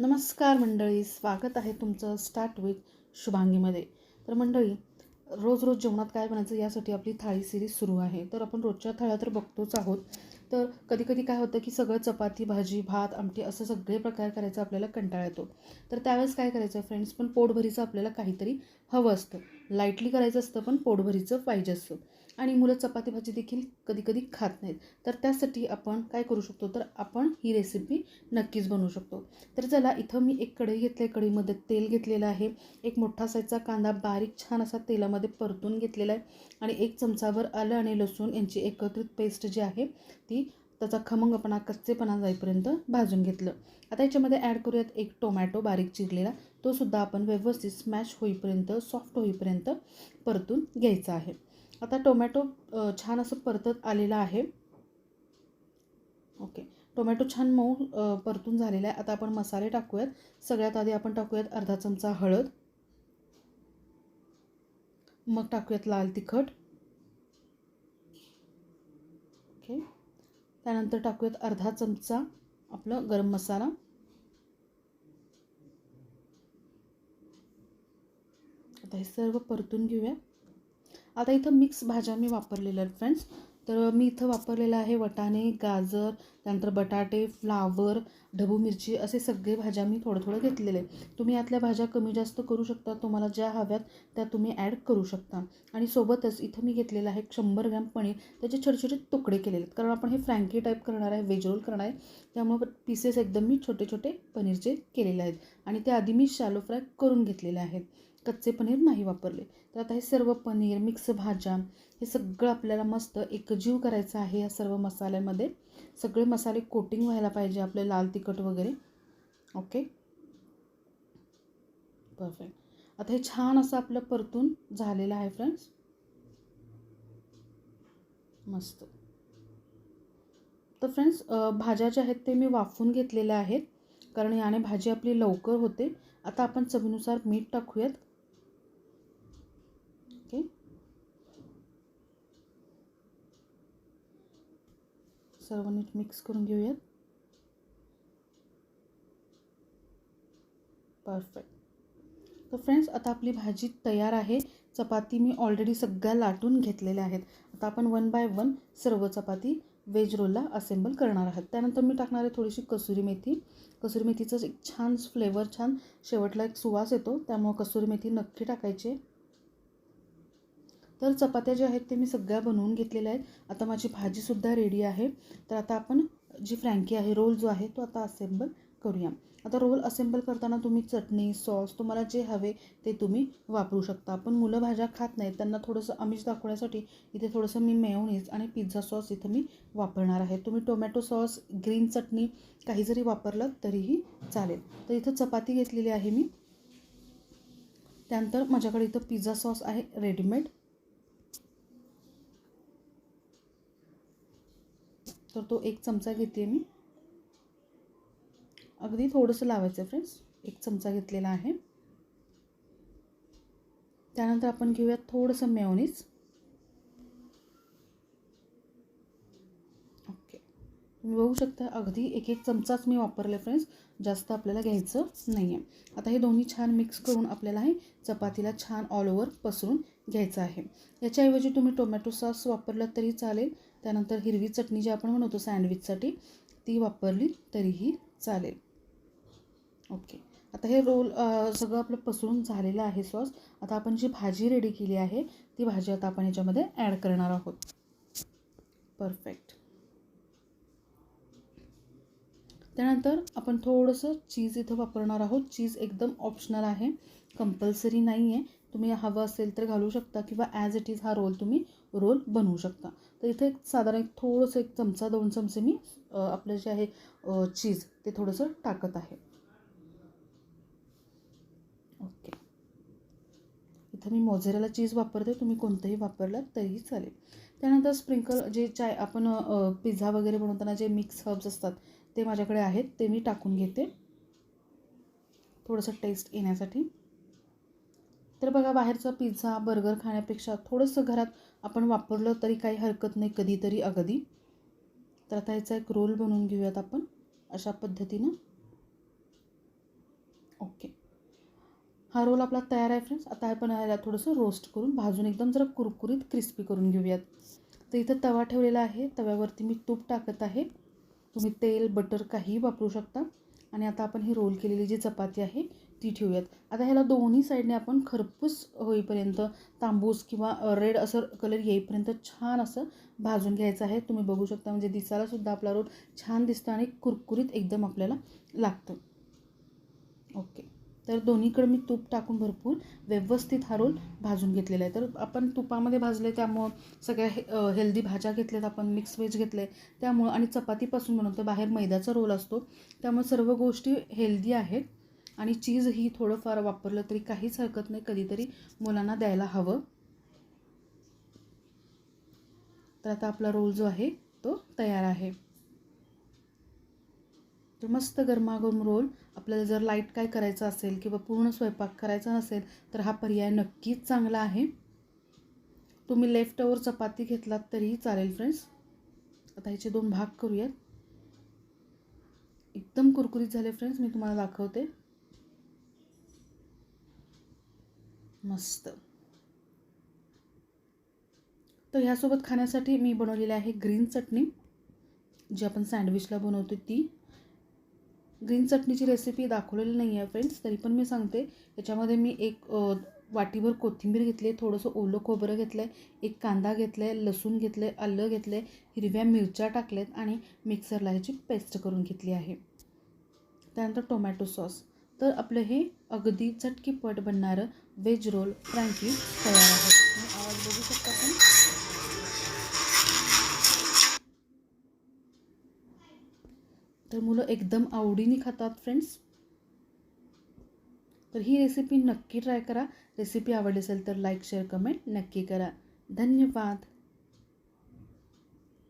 नमस्कार मंडळी स्वागत आहे तुमचं स्टार्ट विथ शुभांगीमध्ये. तर मंडळी रोज रोज जेवणात काय बनायचं यासाठी आपली थाळी सिरीज सुरू आहे. तर आपण रोजच्या थाळ्या तर बघतोच आहोत. तर कधी कधी काय होतं की सगळं चपाती भाजी भात आमटी असं सगळे प्रकार करायचं आपल्याला कंटाळा येतो. तर त्यावेळेस काय करायचं फ्रेंड्स पण पोटभरीचं आपल्याला काहीतरी हवं असतं. लाईटली करायचं असतं पण पोटभरीचं पाहिजे असतं. आणि मुलं चपाती भाजी देखील कधी कधी खात नाहीत. तर त्यासाठी आपण काय करू शकतो? तर आपण ही रेसिपी नक्कीच बनवू शकतो. तर चला इथं मी एक कढई घेतली आहे. कढईमध्ये तेल घेतलेलं आहे. एक मोठा साईजचा कांदा बारीक छान असा तेलामध्ये परतून घेतलेला आहे. आणि एक चमचावर आलं आणि लसूण यांची एकत्रित पेस्ट जी आहे ती त्याचा खमंगपणा कच्चेपणा जाईपर्यंत भाजून घेतलं. आता याच्यामध्ये ॲड करूयात एक टोमॅटो बारीक चिरलेला. तोसुद्धा आपण व्यवस्थित स्मॅश होईपर्यंत सॉफ्ट होईपर्यंत परतून घ्यायचा आहे. आता टोमॅटो छान असं परतत आलेला आहे. ओके. टोमॅटो छान मऊ परतून झालेला आहे. आता आपण मसाले टाकूयात. सगळ्यात आधी आपण टाकूयात अर्धा चमचा हळद. मग टाकूयात लाल तिखट. ओके. त्यानंतर टाकूयात अर्धा चमचा आपलं गरम मसाला. आता हे सर्व परतून घेऊया. आता इथं मिक्स भाज्या मी वापरलेल्या आहेत फ्रेंड्स तर मी इथं वापरलेलं आहे वटाणे गाजर त्यानंतर बटाटे फ्लावर ढबू मिरची असे सगळे भाज्या मी थोडं थोडं घेतलेले तुम्ही यातल्या भाज्या कमी जास्त करू शकता तुम्हाला ज्या हव्यात त्या तुम्ही ॲड करू शकता. आणि सोबतच इथं मी घेतलेलं आहे शंभर ग्रॅम पनीर. त्याचे छोटे छोटे तुकडे केलेले आहेत. कारण आपण हे फ्रँकी टाईप करणार आहे व्हेज रोल करणार आहे. त्यामुळे पीसेस एकदम मी छोटे छोटे पनीरचे केलेले आहेत. आणि ते आधी मी शॅलो फ्राय करून घेतलेले आहेत. कच्चे पनीर नाही वापरले. तर आता हे सर्व पनीर मिक्स भाज्या हे सगळं आपल्याला मस्त एकजीव करायचं आहे या सर्व मसाल्यामध्ये. सगळे मसाले कोटिंग व्हायला पाहिजे आपले लाल तिखट वगैरे. ओके परफेक्ट आता हे छान असं आपलं परतून झालेलं आहे फ्रेंड्स मस्त. तर फ्रेंड्स भाज्या ज्या आहेत ते मी वाफून घेतलेल्या आहेत. कारण याने भाजी आपली लवकर होते. आता आपण चवीनुसार मीठ टाकूयात ओके सर्व नीट मिक्स करून घेऊयात. परफेक्ट तर फ्रेंड्स आता आपली भाजी तयार आहे. चपाती मी ऑलरेडी सगळ्या लाटून घेतलेल्या आहेत. आता आपण वन बाय वन सर्व चपाती वेज रोलला असेंबल करणार आहात. त्यानंतर मी टाकणार आहे थोडीशी कसुरी मेथी. कसुरी मेथीचं एक छान फ्लेवर छान शेवटला एक सुवास येतो. त्यामुळं कसुरी मेथी नक्की टाकायची तर चपात्या ज्या आहेत ते मी सगळ्या बनवून घेतलेल्या आहेत. आता माझी भाजीसुद्धा रेडी आहे. तर आता आपण जी फ्रँकी आहे रोल जो आहे तो आता असेंबल करूया. आता रोल असेंबल करताना तुम्ही चटणी सॉस तुम्हाला जे हवे ते तुम्ही वापरू शकता. पण मुलं भाज्या खात नाहीत त्यांना थोडंसं आमिष दाखवण्यासाठी इथे थोडंसं मी मेयोनीज आणि पिझ्झा सॉस इथं मी वापरणार आहे. तुम्ही टोमॅटो सॉस ग्रीन चटणी काही जरी वापरलं तरीही चालेल. तर इथं चपाती घेतलेली आहे मी. त्यानंतर माझ्याकडे इथं पिझ्झा सॉस आहे रेडीमेड तर तो एक चमचा घेते मी. अगदी थोडंसं लावायचं आहे फ्रेंड्स. एक चमचा घेतलेला आहे. त्यानंतर आपण घेऊयात थोडंसं मेवनीस ओके. तुम्ही बघू शकता अगदी एक एक चमचाच मी वापरले फ्रेंड्स. जास्त आपल्याला घ्यायचं नाही आहे आता हे दोन्ही छान मिक्स करून आपल्याला हे चपातीला छान ऑल ओव्हर पसरून घ्यायचं आहे. याच्याऐवजी तुम्ही टोमॅटो सॉस वापरला तरी चालेल. त्यानंतर हिरवी चटणी जी आपण म्हणतो सँडविचसाठी ती वापरली तरीही चालेल. ओके. आता हे रोल सगळं आपलं पसरून झालेलं आहे सॉस. आता आपण जी भाजी रेडी केली आहे ती भाजी आता आपण याच्यामध्ये ॲड करणार आहोत. परफेक्ट. त्यानंतर आपण थोडंसं चीज इथं वापरणार आहोत. चीज एकदम ऑप्शनल आहे. कंपल्सरी नाही आहे तुम्ही हवं असेल तर घालू शकता किंवा ॲज इट इज हा रोल तुम्ही रोल बनवू शकता. तर इथे एक साधारण एक थोडंसं एक चमचा दोन चमचे मी आपलं जे आहे चीज ते थोडंसं टाकत आहे. ओके इथं मी मोझेराला चीज वापरते तुम्ही कोणतंही वापरलात तरीही चालेल. त्यानंतर स्प्रिंकल जे चाय आपण पिझ्झा वगैरे बनवताना जे मिक्स हर्ब्स असतात ते माझ्याकडे आहेत ते मी टाकून घेते. थोडंसं टेस्ट येण्यासाठी. तर बघा बाहेरचा पिझ्झा बर्गर खाण्यापेक्षा थोडंसं घरात आपण वापरलं तरी काही हरकत नाही कधीतरी अगदी. तर आता ह्याचा एक रोल बनवून घेऊयात आपण अशा पद्धतीनं. ओके. हा रोल आपला तयार आहे फ्रेंड्स आता आपण ह्याला थोडंसं रोस्ट करून भाजून एकदम जरा कुरकुरीत क्रिस्पी करून घेऊयात. तर इथं तवा ठेवलेला आहे. तव्यावरती मी तूप टाकत आहे. तुम्ही तेल बटर काहीही वापरू शकता. आणि आता आपण ही रोल केलेली जी चपाती आहे ती ठेवूयात. आता ह्याला दोन्ही साईडने आपण खरपूस होईपर्यंत तांबूस किंवा रेड असं कलर येईपर्यंत छान असं भाजून घ्यायचं आहे. तुम्ही बघू शकता म्हणजे दिसायलासुद्धा आपला रोल छान दिसतो आणि कुरकुरीत एकदम आपल्याला लागतं. ओके तर दोन्हीकडे मी तूप टाकून भरपूर व्यवस्थित हा रोल भाजून घेतलेला आहे. तर आपण तुपामध्ये भाजले त्यामुळं सगळ्या हे हेल्दी भाज्या घेतल्यात आपण मिक्स व्हेज घेतले त्यामुळं आणि चपातीपासून बनवतो. बाहेर मैद्याचा रोल असतो. त्यामुळे सर्व गोष्टी हेल्दी आहेत. आणि चीजही थोडंफार वापरलं तरी काहीच हरकत नाही कधीतरी मुलांना द्यायला हवं. तर आता आपला रोल जो आहे तो तयार आहे. तर मस्त गरमागरम रोल. आपल्याला जर लाइट काय करायचं असेल किंवा पूर्ण स्वयंपाक करायचा नसेल तर हा पर्याय नक्कीच चांगला आहे. तुम्ही लेफ्ट ओवर चपाती घेतलात तरीही चालेल फ्रेंड्स आता ह्याचे दोन भाग करूयात. एकदम कुरकुरीत झाले फ्रेंड्स मी तुम्हाला दाखवते. मस्त. तर ह्यासोबत खाण्यासाठी मी बनवलेली आहे ग्रीन चटणी. जी आपण सँडविचला बनवतो ती. ग्रीन चटणीची रेसिपी दाखवलेली नाही आहे फ्रेंड्स तरी पण मी सांगते. याच्यामध्ये मी एक वाटीभर कोथिंबीर घेतली आहे थोडंसं ओलं खोबरं घेतलं आहे एक कांदा घेतला आहे लसूण घेतलं आहे आलं घेतलं आहे हिरव्या मिरच्या टाकल्यात आणि मिक्सरला ह्याची पेस्ट करून घेतली आहे. त्यानंतर टोमॅटो सॉस तर आपलं हे अगदी चटकीपट बनणारं व्हेज रोल फ्रँकी तयार आहे. आवाज बघू शकता पण तर मुलं एकदम आवडीने खातात फ्रेंड्स तर ही रेसिपी नक्की ट्राय करा. रेसिपी आवडली असेल तर लाईक शेअर कमेंट नक्की करा. धन्यवाद.